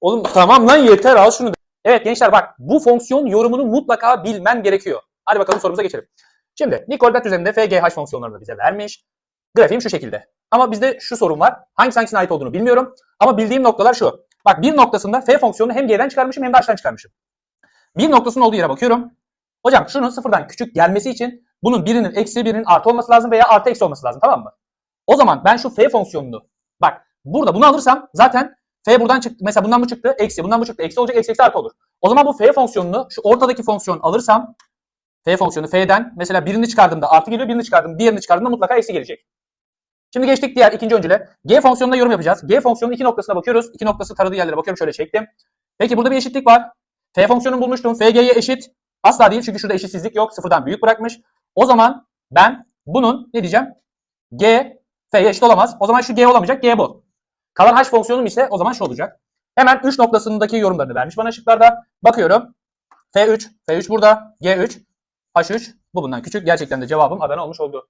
Oğlum tamam lan yeter al şunu. Evet gençler bak bu fonksiyon yorumunu mutlaka bilmen gerekiyor. Hadi bakalım sorumuza geçelim. Şimdi Nikolbert üzerinde FGH fonksiyonlarını bize vermiş. Grafiğim şu şekilde. Ama bizde şu sorun var. Hangisi hangisine ait olduğunu bilmiyorum. Ama bildiğim noktalar şu. Bak bir noktasında f fonksiyonunu hem g'den çıkarmışım hem de h'tan çıkarmışım. Bir noktasının olduğu yere bakıyorum. Hocam şunun sıfırdan küçük gelmesi için bunun birinin eksi birinin artı olması lazım veya artı eksi olması lazım tamam mı? O zaman ben şu f fonksiyonunu bak burada bunu alırsam zaten f buradan çıktı. Mesela bundan bu çıktı eksi bundan bu çıktı eksi olacak eksi eksi artı olur. O zaman bu f fonksiyonunu şu ortadaki fonksiyon alırsam f fonksiyonu f'den mesela birini çıkardığımda artı geliyor birini çıkardım diğerini çıkardığımda mutlaka eksi gelecek. Şimdi geçtik diğer ikinci öncüle. G fonksiyonuna yorum yapacağız. G fonksiyonunun iki noktasına bakıyoruz. İki noktası taradığı yerlere bakıyorum. Şöyle çektim. Peki burada bir eşitlik var. F fonksiyonunu bulmuştum. FG'ye eşit. Asla değil çünkü şurada eşitsizlik yok. Sıfırdan büyük bırakmış. O zaman ben bunun ne diyeceğim? G F'ye eşit olamaz. O zaman şu G olamayacak. G bu. Kalan H fonksiyonum ise o zaman şu olacak. Hemen 3 noktasındaki yorumlarını vermiş bana şıklarda. Bakıyorum. F3. F3 burada. G3. H3. Bu bundan küçük. Gerçekten de cevabım Adana olmuş oldu.